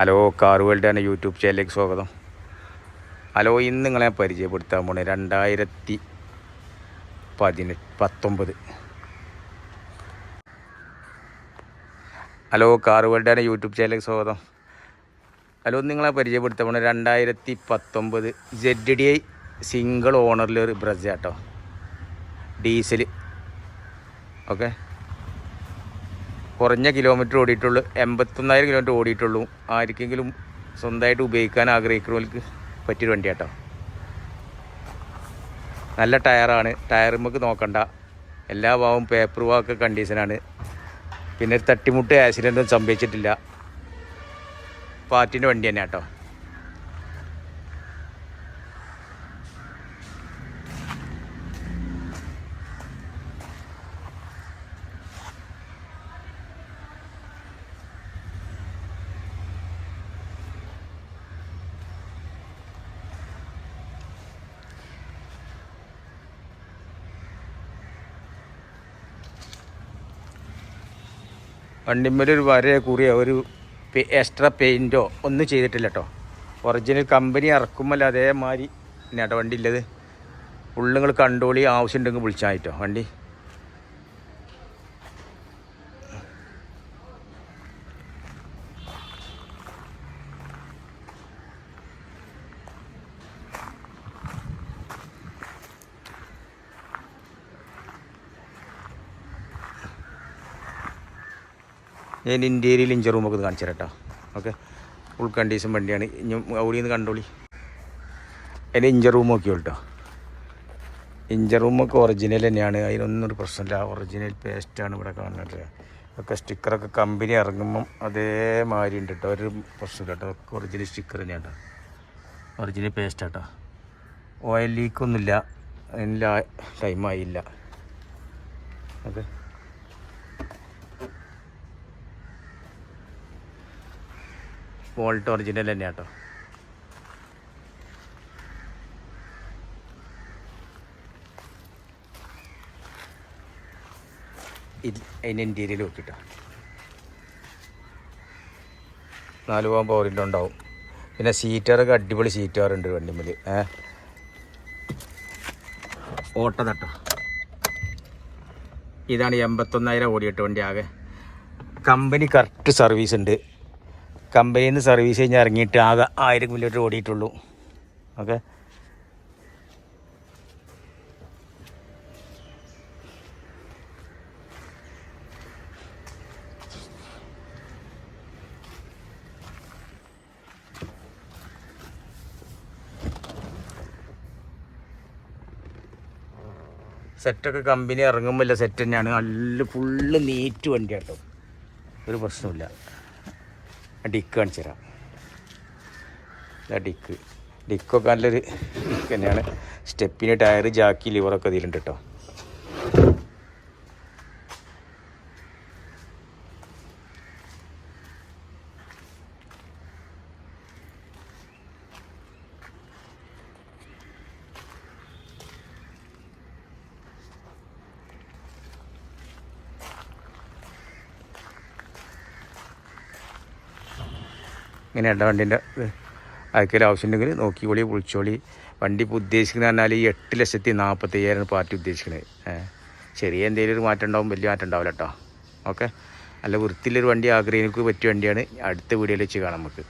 Hello car world YouTube ചാനലിലേക്ക് സ്വാഗതം. Hello ഇന്ന് നിങ്ങളെ പരിചയപ്പെടുത്താൻ പോണേ രണ്ടായിരത്തി പതിനെട്ട് പത്തൊമ്പത്. ഹലോ കാർ വേൾഡ് യൂട്യൂബ് ചാനലിലേക്ക് സ്വാഗതം. ഹലോ നിങ്ങളെ പരിചയപ്പെടുത്താൻ പോണേ രണ്ടായിരത്തി പത്തൊമ്പത് ജെഡ് ഡി ഐ സിംഗിൾ ഓണറിലൊരു ബ്രസ് കേട്ടോ ഡീസൽ ഓക്കെ കുറഞ്ഞ കിലോമീറ്റർ ഓടിയിട്ടുള്ളൂ. എൺപത്തൊന്നായിരം കിലോമീറ്റർ ഓടിയിട്ടുള്ളൂ. ആർക്കെങ്കിലും സ്വന്തമായിട്ട് ഉപയോഗിക്കാൻ ആഗ്രഹിക്കുന്നവർക്ക് പറ്റിയൊരു വണ്ടി കേട്ടോ നല്ല ടയറാണ്. ടയർ നമുക്ക് നോക്കണ്ട. എല്ലാ ഭാവവും പേപ്പർ വാക്ക് കണ്ടീഷനാണ് പിന്നെ ഒരു തട്ടിമുട്ട് ആക്സിഡന്റും സംഭവിച്ചിട്ടില്ല. പാർട്ടിന്റെ വണ്ടി തന്നെ കേട്ടോ വണ്ടിമ്മൽ ഒരു വര കുറിയോ ഒരു എക്സ്ട്രാ പെയിന്റോ ഒന്നും ചെയ്തിട്ടില്ല കേട്ടോ ഒറിജിനൽ കമ്പനി ഇറക്കുമ്പോൾ അതേമാതിരി നേട്ട വണ്ടി ഉള്ളത് ഫുള്ള് നിങ്ങൾ കണ്ടോളി ആവശ്യമുണ്ടെങ്കിൽ വിളിച്ചാൽ കേട്ടോ വണ്ടി ഞാൻ ഇന്റീരിയൽ ഇഞ്ചർ റൂമൊക്കെ ഇത് കാണിച്ചു തരാം ഓക്കെ? ഫുൾ കണ്ടീഷൻ വണ്ടിയാണ്. ഇനി അവിടെ നിന്ന് കണ്ടോളി. അതിന്റെ ഇഞ്ചർ റൂം നോക്കിയോ കേട്ടോ ഇഞ്ചർ റൂമൊക്കെ ഒറിജിനൽ തന്നെയാണ്. അതിനൊന്നും ഒരു പ്രശ്നമില്ല ഒറിജിനൽ പേസ്റ്റാണ് ഇവിടെ കാണുന്നത്. ഒക്കെ സ്റ്റിക്കറൊക്കെ കമ്പനി ഇറങ്ങുമ്പം അതേമാതിരി ഉണ്ട് കേട്ടോ ഒരു പ്രശ്നമില്ല കേട്ടോ ഒക്കെ ഒറിജിനൽ സ്റ്റിക്കർ തന്നെയാണ് ഒറിജിനൽ പേസ്റ്റ് കേട്ടോ ഓയിൽ ലീക്കൊന്നുമില്ല അതിനില്ല ടൈമായില്ല ഓക്കെ? വോൾട്ട് ഒറിജിനൽ തന്നെ കേട്ടോ അതിന്റെ ഇന്റീരിയൽ നോക്കിട്ടോ നാല് പോകാൻ പവറിന്റെ ഉണ്ടാവും പിന്നെ സീറ്ററൊക്കെ അടിപൊളി സീറ്റാറുണ്ട് വണ്ടിമ്മൽ ഏ? ഓട്ട തട്ടോ. ഇതാണ് എൺപത്തൊന്നായിരം ഓടിയിട്ട് വണ്ടി ആകെ. കമ്പനി കറക്റ്റ് സർവീസ് ഉണ്ട്. കമ്പനിയിൽ നിന്ന് സർവീസ് കഴിഞ്ഞ് ഇറങ്ങിയിട്ട് ആകെ ആയിരം കിലോമീറ്റർ ഓടിയിട്ടുള്ളൂ. ഓക്കെ സെറ്റൊക്കെ കമ്പനി ഇറങ്ങുമ്പോൾ സെറ്റ് തന്നെയാണ്. നല്ല ഫുള്ള് നീറ്റ് വണ്ടി കേട്ടോ ഒരു പ്രശ്നമില്ല ഡിക്ക് കാണിച്ചു തരാം. ഇതാ ഡിക്ക്. ഡിക്കൊക്കെ നല്ലൊരു തന്നെയാണ്. സ്റ്റെപ്പിന് ടയർ ജാക്കി ലിവറൊക്കെ ഇതിലുണ്ട് കേട്ടോ. ഇങ്ങനെയുണ്ട് വണ്ടീന്റെ ആർക്കെങ്കിലും ആവശ്യമുണ്ടെങ്കിൽ നോക്കിക്കോളി വിളിച്ചോളി വണ്ടി ഇപ്പോൾ ഉദ്ദേശിക്കുന്നത് പറഞ്ഞാൽ ഈ എട്ട് ലക്ഷത്തി നാൽപ്പത്തി അയ്യായിരം പാർട്ടി ഉദ്ദേശിക്കുന്നത് ചെറിയ എന്തെങ്കിലും ഒരു മാറ്റം ഉണ്ടാവും വലിയ മാറ്റം ഉണ്ടാവില്ല കേട്ടോ ഓക്കെ? നല്ല വൃത്തിയിലൊരു വണ്ടി ആഗ്രഹിക്ക് പറ്റിയ വണ്ടിയാണ് അടുത്ത വീഡിയോയിൽ വെച്ച് കാണാം നമുക്ക്.